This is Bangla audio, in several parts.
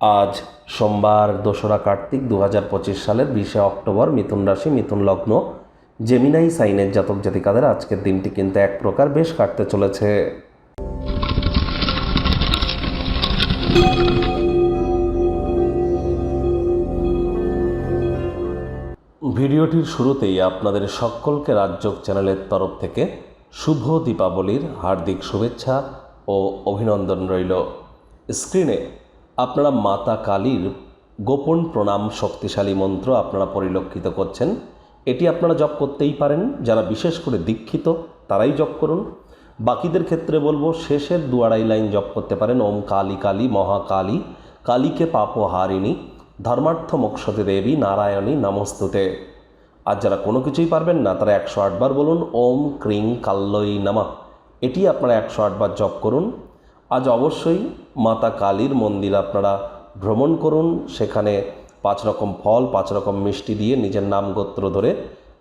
আজ সোমবার দোসরা কার্তিক দু হাজার পঁচিশ সালের বিশে অক্টোবর মিথুন রাশি, মিথুন লগ্ন জেমিনাই সাইনের জাতক জাতিকাদের আজকের দিনটি কিন্তু এক প্রকার বেশ কাটতে চলেছে। ভিডিওটির শুরুতেই আপনাদের সকলকে রাজ্যক চ্যানেলের তরফ থেকে শুভ দীপাবলির হার্দিক শুভেচ্ছা ও অভিনন্দন রইল। স্ক্রিনে আপনারা মাতা কালীর গোপন প্রণাম শক্তিশালী মন্ত্র আপনারা পরিলক্ষিত করছেন। এটি আপনারা জপ করতেই পারেন। যারা বিশেষ করে দীক্ষিত, তারাই জপ করুন। বাকিদের ক্ষেত্রে বলব, শেষের দু আড়াই লাইন জপ করতে পারেন। ওম কালী কালী মহাকালী কালীকে পাপহারিণী ধর্মার্থ মোক্ষতে দেবী, নারায়ণী নমস্তুতে। আর যারা কোনো কিছুই পারবেন না, তারা একশো আটবার বলুন, ওম ক্রিং কাল্লই নামা। এটি আপনারা একশো আটবার জপ করুন। আজ অবশ্যই মাতা কালীর মন্দির আপনারা ভ্রমণ করুন। সেখানে পাঁচ রকম ফল, পাঁচ রকম মিষ্টি দিয়ে নিজের নাম গোত্র ধরে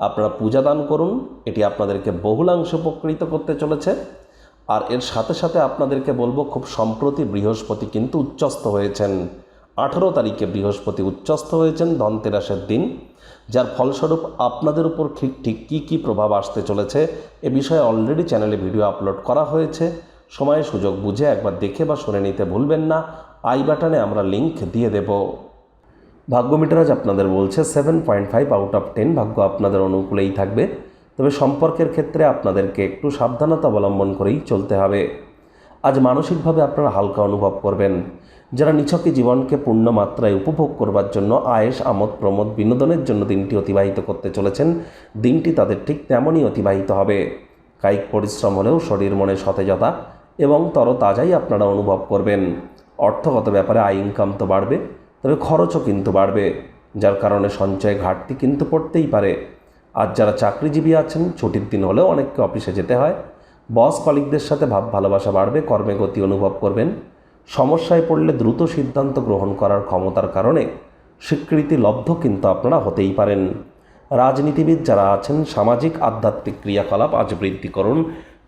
আপনারা পূজা দান করুন। এটি আপনাদেরকে বহুলাংশ উপকৃত করতে চলেছে। আর এর সাথে সাথে আপনাদেরকে বলব, খুব সম্প্রতি বৃহস্পতি কিন্তু উচ্চস্থ হয়েছেন। আঠেরো তারিখে বৃহস্পতি উচ্চস্থ হয়েছেন ধনতেরাসের দিন, যার ফলস্বরূপ আপনাদের উপর ঠিক ঠিক কী কী প্রভাব আসতে চলেছে, এ বিষয়ে অলরেডি চ্যানেলে ভিডিও আপলোড করা হয়েছে। সময় সুযোগ বুঝে একবার দেখে বা শুনে নিতে ভুলবেন না। আই বাটনে আমরা লিংক দিয়ে দেব। ভাগ্য মিটার আজ আপনাদের বলছে seven point five out of ten ভাগ্য আপনাদের অনুকূলেই থাকবে। তবে সম্পর্কের ক্ষেত্রে আপনাদেরকে একটু সাবধানতা অবলম্বন করেই চলতে হবে। আজ মানসিকভাবে আপনারা হালকা অনুভব করবেন। যারা নিছকে জীবনকে পূর্ণ মাত্রায় উপভোগ করবার জন্য আয়েস, আমোদ, প্রমোদ, বিনোদনের জন্য দিনটি অতিবাহিত করতে চলেছেন, দিনটি তাদের ঠিক তেমনই অতিবাহিত হবে। কায়িক পরিশ্রম হলেও শরীর মনে সতেজতা এবং তরতাজাই আপনারা অনুভব করবেন। অর্থগত ব্যাপারে আয় ইনকাম তো বাড়বে, তবে খরচও কিন্তু বাড়বে, যার কারণে সঞ্চয় ঘাটতি কিন্তু পড়তেই পারে। আর যারা চাকরিজীবী আছেন, ছুটির দিন হলেও অনেককে অফিসে যেতে হয়। বস কলিকদের সাথে ভাব ভালোবাসা বাড়বে, কর্মে গতি অনুভব করবেন। সমস্যায় পড়লে দ্রুত সিদ্ধান্ত গ্রহণ করার ক্ষমতার কারণে স্বীকৃতি লব্ধ কিন্তু আপনারা হতেই পারেন। রাজনীতিবিদ যারা আছেন, সামাজিক আধ্যাত্মিক ক্রিয়াকলাপ আজ বৃদ্ধি করুন।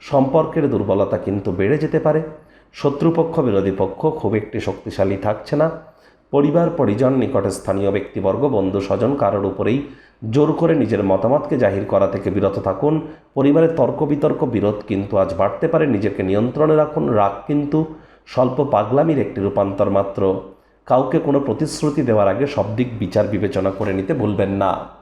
সম্পর্কের দুর্বলতা কিন্তু বেড়ে যেতে পারে। শত্রুপক্ষ, বিরোধী পক্ষ খুব একটি শক্তিশালী থাকছে না। পরিবার, পরিজন, নিকটে স্থানীয় ব্যক্তিবর্গ, বন্ধু, স্বজন কারোর উপরেই জোর করে নিজের মতামতকে জাহির করা থেকে বিরত থাকুন। পরিবারের তর্ক বিতর্ক, বিরোধ কিন্তু আজ বাড়তে পারে। নিজেকে নিয়ন্ত্রণে রাখুন। রাগ কিন্তু স্বল্প পাগলামির একটি রূপান্তর মাত্র। কাউকে কোনো প্রতিশ্রুতি দেওয়ার আগে সব দিক বিচার বিবেচনা করে নিতে ভুলবেন না।